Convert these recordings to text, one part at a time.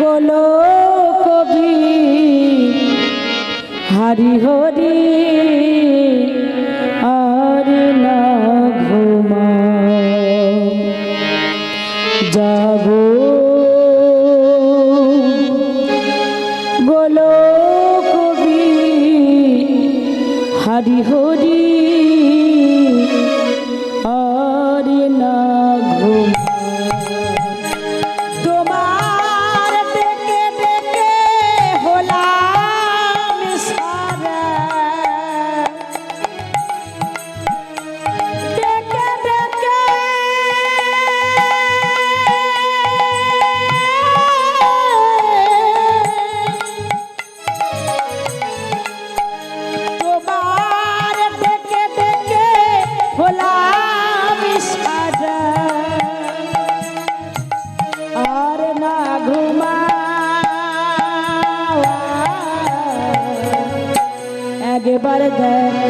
বলো কবি। হরি হরি আর না ঘুমা যাব বলো কবি হরি হরি gotta go.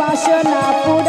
বাসনা পুর